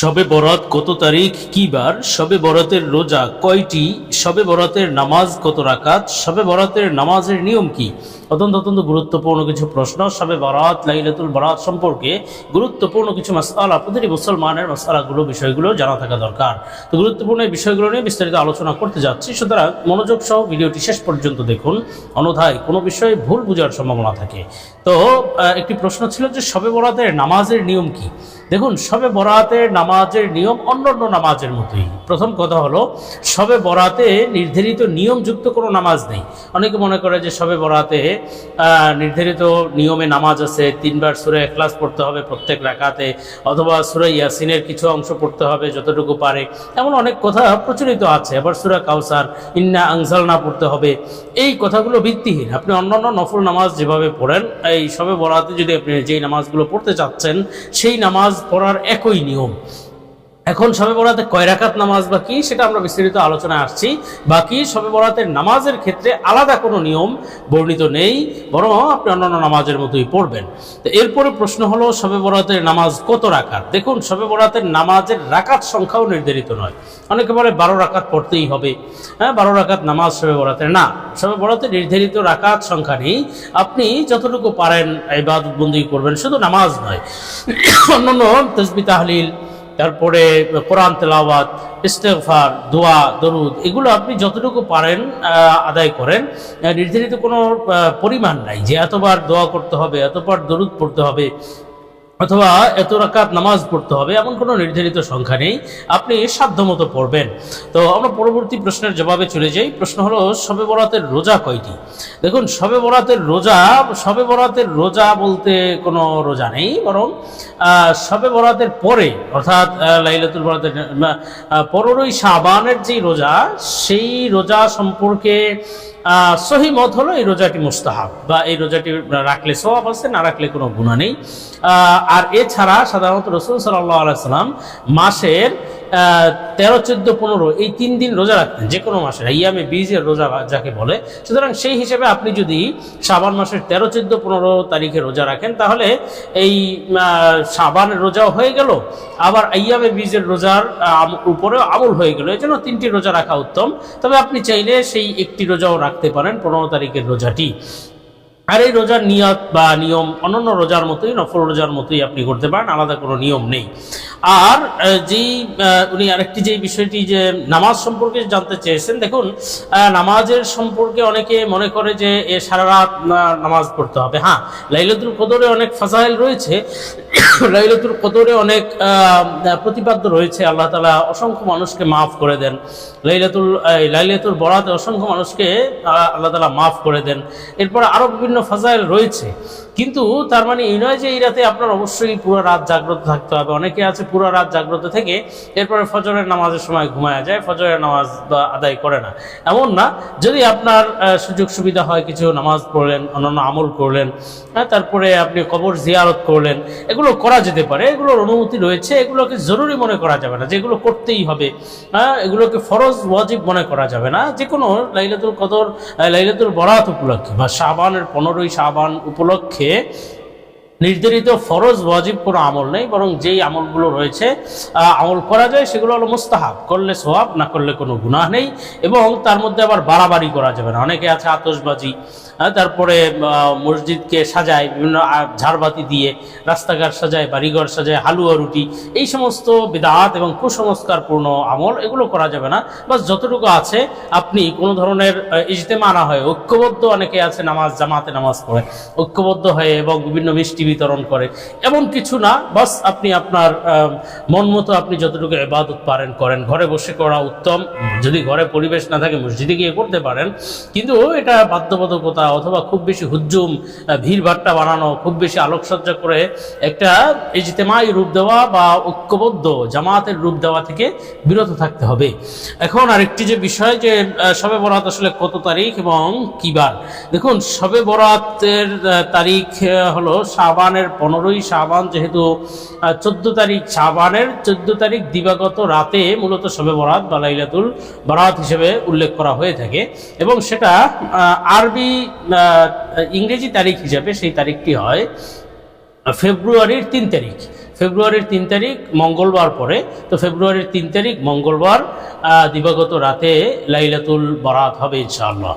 শবে বরাত কত তারিখ, কি বার? শবে বরাতের রোজা কয়টি? শবে বরাতের নামাজ কত রাকাত? শবে বরাতের নামাজের নিয়ম কি? অত্যন্ত অত্যন্ত গুরুত্বপূর্ণ কিছু প্রশ্ন। শবে বরাত, লাইলাতুল বরাত সম্পর্কে গুরুত্বপূর্ণ কিছু মাসালা প্রতিটি মুসলমানের মাসালাগুলো বিষয়গুলো জানা থাকা দরকার। তো গুরুত্বপূর্ণ এই বিষয়গুলো নিয়ে বিস্তারিত আলোচনা করতে যাচ্ছি। সুতরাং মনোযোগ সহ ভিডিওটি শেষ পর্যন্ত দেখুন। অনধায় কোনো বিষয়ে ভুল বোঝার সম্ভাবনা থাকে। তো একটি প্রশ্ন ছিল যে শবে বরাতের নামাজের নিয়ম কি? দেখুন শবে বরাতের নামাজের নিয়ম অন্যান্য নামাজের মতোই। প্রথম কথা হলো শবে বরাতে নির্ধারিত নিয়মযুক্ত কোনো নামাজ নেই। অনেকে মনে করে যে শবে বরাতে নির্ধারিত নিয়মে নামাজ আছে, তিনবার সুরে এখলাস পড়তে হবে প্রত্যেক রাকাতে, অথবা সুরে ইয়াসিনের কিছু অংশ পড়তে হবে যতটুকু পারে। এমন অনেক কথা প্রচলিত আছে। আবার সুরা কাউসার, ইন্না আংসাল না পড়তে হবে। এই কথাগুলো ভিত্তিহীন। আপনি অন্যান্য নফল নামাজ যেভাবে পড়েন, এই সবে বরাতে যদি আপনি যেই নামাজগুলো পড়তে চাচ্ছেন, সেই নামাজ পড়ার একই নিয়ম। এখন সবে বরাতে কয় রাকাত নামাজ বা বাকি, সেটা আমরা বিস্তারিত আলোচনায় আসছি। বাকি সবে বরাতের নামাজের ক্ষেত্রে আলাদা কোনো নিয়ম বর্ণিত নেই, বরং আপনি অন্যান্য নামাজের মতোই পড়বেন। তো এরপরে প্রশ্ন হলো, সবে বরাতের নামাজ কত রাকাত? দেখুন, সবে বরাতের নামাজের রাকাত সংখ্যাও নির্ধারিত নয়। অনেকে বলে বারো রাকাত পড়তেই হবে। হ্যাঁ বারো রাকাত নামাজ সবে বরাতের না। সবে বরাতে নির্ধারিত রাকাত সংখ্যা নেই। আপনি যতটুকু পারেন ইবাদত বন্দি করবেন, শুধু নামাজ নয়। অন্যান্য তসবি তাহলিল তারপরে কোরআন তেলাওয়াত ইস্তেফার দোয়া, দরুদ, এগুলো আপনি যতটুকু পারেন আদায় করেন। নির্ধারিত কোনো পরিমাণ নাই যে এতবার দোয়া করতে হবে, এতবার দরুদ পড়তে হবে। অথবা এত রাকাত নামাজ পড়তে হবে, এমন কোনো নির্ধারিত সংখ্যা নেই, আপনি সাধ্যমতো পড়বেন। তো আমরা পরবর্তী প্রশ্নের জবাবে চলে যাই। প্রশ্ন হলো, শবে বরাতের রোজা কয়টি? দেখুন, শবে বরাতের রোজা, শবে বরাতের রোজা বলতে কোনো রোজা নেই, বরং শবে বরাতের পরে, অর্থাৎ লাইলাতুল বরাতের পনেরোই শাবানের যেই রোজা, সেই রোজা সম্পর্কে সহি মত হলো এই রোজাটি মুস্তাহাব, বা এই রোজাটি রাখলে সওয়াব আছে, না রাখলে কোনো গুণা নেই। আর এছাড়া সাধারণত রসুল আলাইসাল্লাম মাসের তেরো, চোদ্দ, পনেরো, এই তিন দিন রোজা রাখতেন, যে কোনো মাসের ইয়ামে বীজের রোজা যাকে বলে। সুতরাং সেই হিসেবে আপনি যদি সাবান মাসের তেরো, চোদ্দ, পনেরো তারিখে রোজা রাখেন, তাহলে এই শাবানের রোজাও হয়ে গেল, আবার আইয়ামে বীজের রোজার উপরেও আমল হয়ে গেল। এই জন্য তিনটি রোজা রাখা উত্তম। তবে আপনি চাইলে সেই একটি রোজাও রাখতে পারেন পনেরো তারিখের রোজাটি। আর এই রোজার নিয়ত বা নিয়ম অন্যান্য রোজার মতোই, নফল রোজার মতোই আপনি করতে পারেন, আলাদা কোনো নিয়ম নেই। আর যেই উনি আরেকটি যেই বিষয়টি যে নামাজ সম্পর্কে জানতে চেয়েছেন, দেখুন নামাজের সম্পর্কে অনেকে মনে করে যে এ সারা রাত নামাজ পড়তে হবে। হ্যাঁ লাইলাতুল কদরে অনেক ফাজাইল রয়েছে, লাইলাতুল কদরে অনেক প্রতিপাদ্য রয়েছে। আল্লাহ তালা অসংখ্য মানুষকে মাফ করে দেন। লাইলাতুল লাইলাতুল বরাতে অসংখ্য মানুষকে আল্লাহ তালা মাফ করে দেন। এরপর আরও বিভিন্ন ফাজাইল রয়েছে। কিন্তু তার মানে এই নয় যে এই রাতে আপনার অবশ্যই পুরো রাত জাগ্রত থাকতে হবে। অনেকে আছে পুরো রাত জাগ্রত থেকে এরপরে ফজরের নামাজের সময় ঘুমায়া যায় ফজরের নামাজ আদায় করে না। এমন না যদি আপনার সুযোগ সুবিধা হয় কিছু নামাজ পড়লেন অন্যান্য আমল করলেন হ্যাঁ, তারপরে আপনি কবর জিয়ারত করলেন এগুলো করা যেতে পারে এগুলোর অনুমতি রয়েছে এগুলোকে জরুরি মনে করা যাবে না যেগুলো করতেই হবে হ্যাঁ এগুলোকে ফরজ ওয়াজিব মনে করা যাবে না যে কোনো লাইলাতুল কদর লাইলাতুল বরাত উপলক্ষে বা শাবানের পনেরোই শাবান উপলক্ষে নির্ধারিত ফরজ ওয়াজিব কোনো আমল নেই বরং যেই আমলগুলো রয়েছে আমল করা যায় সেগুলো হলো মুস্তাহাব। করলে সোহাব না করলে কোনো গুনাহ নেই এবং তার মধ্যে আবার বাড়াবাড়ি করা যাবে না। অনেকে আছে আতশবাজি আহ, তারপরে মসজিদকে সাজায়, বিভিন্ন ঝাড়বাতি দিয়ে, রাস্তাঘাট সাজায়, বাড়িঘর সাজায়, হালুয়া, রুটি, এই সমস্ত বিদাত এবং কুসংস্কারপূর্ণ আমল, এগুলো করা যাবে না। বাস যতটুকু আছে, আপনি কোনো ধরনের ইজতেমা না হয়, ঐক্যবদ্ধ অনেকে আছে নামাজ, জামাতে নামাজ পড়ে, ঐক্যবদ্ধ হয়ে এবং বিভিন্ন মিষ্টি বিতরণ করে, এমন কিছু না, বাস আপনি আপনার মন মতো আপনি যতটুকু ইবাদত পারেন করেন। ঘরে বসে করা উত্তম। যদি ঘরে পরিবেশ না থাকে, মসজিদে গিয়ে করতে পারেন। কিন্তু এটা বাধ্যবাধকতা অথবা খুব বেশি হুজ্জুম ভিড়ভাট্টা বানানো, খুব বেশি আলোকসজ্জা করে একটা ইজতেমাই রূপ দেওয়া বা ঐক্যবদ্ধ জামাতের রূপ দেওয়া থেকে বিরত থাকতে হবে। এখন আরেকটি যে বিষয় যে শবে বরাত আসলে কত তারিখ এবং কি বার? দেখুন, শবে বরাতের তারিখ হলো শাবানের পনেরোই শাবান, যেহেতু চোদ্দ তারিখ শাবানের, চোদ্দ তারিখ দিবাগত রাতে মূলত শবে বরাত বা লাইলাতুল বরাত হিসেবে উল্লেখ করা হয়ে থাকে এবং সেটা আরবি ইংরেজি তারিখ হিসাবে সেই তারিখটি হয় ফেব্রুয়ারির তিন তারিখ। ফেব্রুয়ারির তিন তারিখ মঙ্গলবার পরে তো ফেব্রুয়ারির তিন তারিখ মঙ্গলবার দিবাগত রাতে লাইলাতুল বরাত হবে ইনশাআল্লাহ।